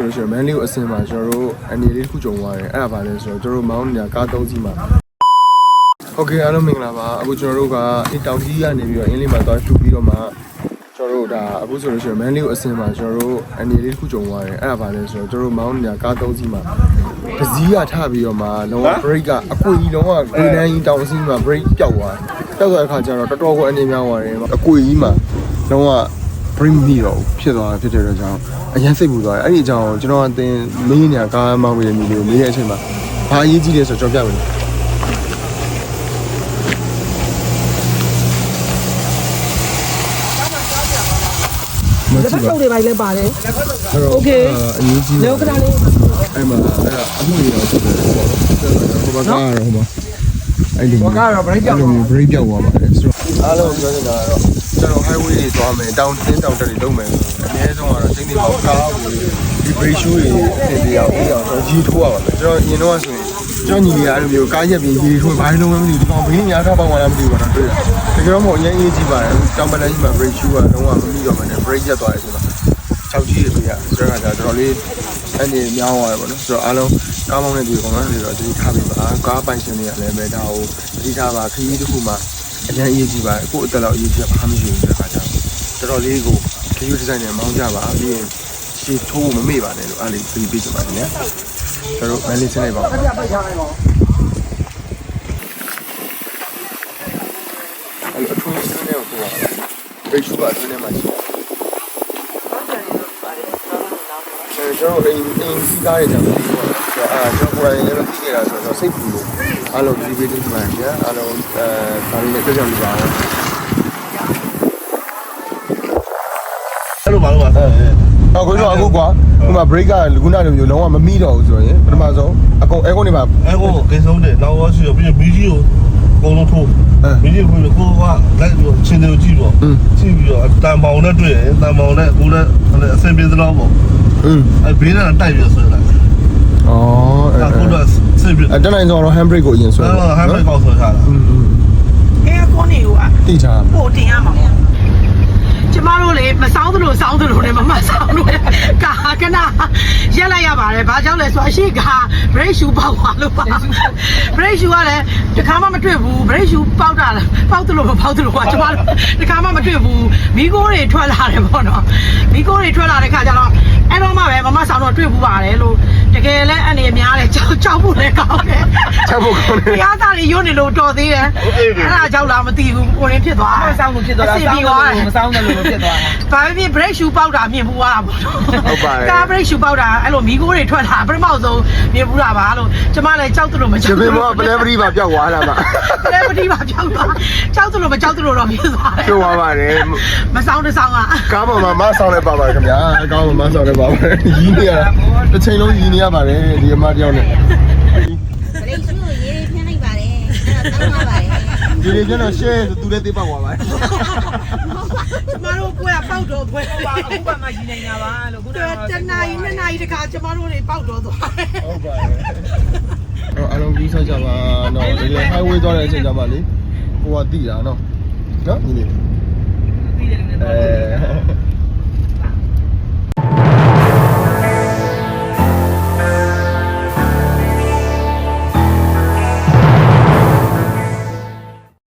ဆိုလို့ရှိရင်မန်လေးကိုအစင်မှာကျွန်တော်တို့အနေလေးတစ်ခုကြုံသွားတယ်အဲ့ဒါပါလဲဆိုတော့ကျွန်တော်တို့မောင်းနေတာကားသုံးစီးမှာโอเคအားလုံးမင်္ဂလာပါအခုကျွန်တော်တို့ကဒီတောင်ကြီးကနေပြီးတော့အင်းလေးမှာသွားရှူပြီးတော့မှကျွန်တော်တို့ဒါအခုဆိုလို့ရှိရင်မန်လေးကိုအစင်မှာကျွန်တော်တို့အနေလေးတစ်ခုကြုံသွားတယ်အဲ့ဒါပါလဲဆိုတော့ကျွန်တော်တို့မောင်းနေတာကားသုံးစီးမှာပစည်းကထပြီးတော့မှလုံးဝ break ကအကွေကြီးလုံးဝဂွေနန်းကြီးတောင်စီးမှာ break ပျောက်သွားတယ်ပျောက်သွားတဲ့အခါကျတော့တော်တော်ကိုအနေများသွားတယ်အကွေကြီးမှာလုံးဝ bring me တော့ဖြစ်သွားတာဖြစ်တဲ့အတွက်ကြောင့်အရင်စိတ်ပူသွားတယ်အဲ့ဒီအကြောင်းကိုကျွန်တော်အတင်မင်းညာကားမောင်းပြီးတဲ့ညီလေးကိုမေးတဲ့အချိန်မှာဘာအရေးကြီးလဲဆိုတော့ကျွန်တော်ပြမယ်မလက်ဖကြက်ည့်ပါချုပ်တွေပါလဲပါတယ်အဲ့တော့ Okay အရေးကြီးလောကဓာတ်လေးအဲ့မှာအဲ့ဒါအမှုတွေတော့ဖြစ်တယ်ပေါ့နော်ဟိုဘက်ကတော့ဟိုမှာအဲ့ဒီဟောကတော့ break ကြောက်အဲ့လို break ပြောက်သွားပါတယ်ဆိုတော့အားလုံးပြောနေတာကတော့ ကျွန်တော် highway တွေသွားမယ်တောင်တင်းတောင်တက်တွေလုပ်မယ်ဆိုအနည်းဆုံးကတော့ချိန်နေပေါ့ကားကိုဒီ break shoe တွေအင်တရားပြီးအောင်ကျွန်တော်ကြီးထိုးရပါမယ်ကျွန်တော်အရင်တော့ဆိုရင်ကျွန်တော်ညီလေးအားမျိုးကားရက်ပြီးကြီးထိုးဘာလို့လုံးဝမသိဘူးဒီကောင်ဘင်းညာထားပေါင်းလာမသိဘူးပေါ့နော်တွေ့တယ်တကယ်တော့မဟုတ်အရင်အေးကြီးပါတယ်တောင်ပလန်ကြီးမှာ break shoe ကလုံးဝမမိတော့မှနဲ့ break ရက်သွားတယ်ဆိုတော့၆ကြီးတွေပြရဆိုတော့ကတော်တော်လေးအနေမြောင်းသွားတယ်ပေါ့နော်ဆိုတော့အားလုံးကားမောင်းတဲ့သူတွေကောင်မတွေတော့တတိထားပြီးပါကားပိုင်ရှင်တွေကလည်းပဲဒါကိုတတိထားပါခရီးတစ်ခုမှာ အရင်အေးကြီးပါတယ်အခုအသက်လောက်အေးကြီးဘာမှမရှိဘူးတဲ့ခါကျတော့တော်တော်လေးကိုခရီးဒီဇိုင်းနဲ့မောင်းကြပါပြီးရင်ရှေ့ထိုးဖို့မမေ့ပါနဲ့လို့အားလေးပြီးပြီးကြပါနေကျွန်တော်မန်လေးစနေပါဦးပြပိတ်ထားလိုက်ပါအဲ့လိုအထွေးစနေကိုပြောတာဘယ်ရှုပါအတွင်းထဲမှာရှိတယ် ကျွန်တော်အိမ်အိမ်စီးကားရကြတယ်ပေါ့နော်ဆိုတော့အာကျွန်တော်ကိုယ်တိုင်လည်းသိခဲ့တာဆိုတော့စိတ်ပူလို့အားလုံးဒီဗီဒီယိုမှာဗျာအားလုံးအဲဒါလေးနဲ့ကြောက်ကြပါအောင်အဲ့လိုပါလို့ပါအဲအော်ကိုတော့အခုကွာဟိုမှာ break ကခုနလိုမျိုးလုံးဝမမိတော့ဘူးဆိုရင်ပထမဆုံးအကုန်အဲကုန်နေပါအဲ့ကိုကိန်းဆုံးတယ်နောက်တော့ရှိရပြီးမီးကြီးကိုအကု န်လုံးထိုးမီးကြီးကိုကိုကလိုက်ပြီးချင်းတွေကိုကြည့်ပေါ့ကြည့်ပြီးတော့တန်ပေါင်နဲ့တွေ့ရင်တန်ပေါင်နဲ့ကိုလည်းအဆင်ပြေသလားပေါ့ อืม အဲ့ဘေးနဲ့တိုက်ပြီးဆွဲလိုက် ဩအဲ အခုတော့ဆင်ပြေ အတက်နိုင်ဆုံးတော့ hand brake ကိုအရင်ဆွဲ အဲ့တော့ဟမ်ဘတ်ကောက်ဆွဲထားတာ อืมอืม အဲကွန်နေက တိချာ ပို့တင်ရမှာကျ မတို့လေမစောင်းသလိုစောင်းသလိုနဲ့မမစောင်းလို့ကာကနာရက်လိုက်ရပါတယ်ဘာကြောင့်လဲဆိုအရှိက brake shoe ပေါက်သွားလို့ပါ brake shoe ကလည်းတခါမှမတွေ့ဘူး brake shoe ပေါက်တာလားပေါက်သလိုမပေါက်သလိုကကျမတို့တခါမှမတွေ့ဘူးမိကိုတွေထွက်လာတယ်ပေါ့နော်မိကိုတွေထွက်လာတဲ့ခါကျတော့ အဲ့တော့မှပဲမမဆောင်တော့တွေ့ဘူးပါတယ်လို့တကယ်လဲအနေများတယ်ကြောက်ကြောက်ဖို့လည်းကောင်းတယ်ချက်ဖို့ကောင်းတယ်။ရားသားတွေညွတ်နေလို့တော်သေးတယ်။အဲ့ဒါကြောင့်လားမသိဘူးကိုရင်းဖြစ်သွားတယ်။ဆောင်းလို့ဖြစ်သွားတာဆောင်းလို့မဆောင်းတယ်လို့ဖြစ်သွားတာ။ဘာဖြစ် break shoe ပေါက်တာမြင်ဘူးလားပေါ့နော်။ဟုတ်ပါတယ်ကား break shoe ပေါက်တာအဲ့လိုမီးခိုးတွေထွက်တာပထမဆုံးမြင်ဘူးတာပါလို့ကျမလည်းကြောက်တယ်လို့မချကြောက်ပင်မောပလဲပရိပါပြောက်သွားတာပါပလဲပတိပါကြောက်သွား။ကြောက်တယ်လို့မကြောက်တယ်လို့တော့ဖြစ်သွားတယ်ပြောသွားပါတယ်။မဆောင်းတစ်ဆောင်းကကားပေါ်မှာမဆောင်းလဲပါပါခင်ဗျာကားပေါ်မှာမဆောင်းလဲပါပါရီးနေရတစ်ချိန်လုံးရီးနေရပါတယ်ဒီအမတယောက်နဲ့ပရိတ်စုကိုရေးရေးဖြန်းလိုက်ပါတယ်အဲ့ဒါတောင်းပါပါတယ်ဒီလေကျွန်တော်ရှဲသူလည်းသိပောက်သွားပါတယ်ကျမတို့ကိုယ်ကပေါက်တော့ပွဲပါအခုကမှရည်နေတာပါလို့ခုနတကတနာရီနှစ်နာရီတခါကျမတို့တွေပေါက်တော့သွားတယ်ဟုတ်ပါတယ်တော့အားလုံးပြီးဆက်ကြပါတော့ဒီလေ highway သွားတဲ့အချိန်ကျမှလေကိုကတိတာနော်နော်ညီလေးပြီးတယ်နည်းအဲ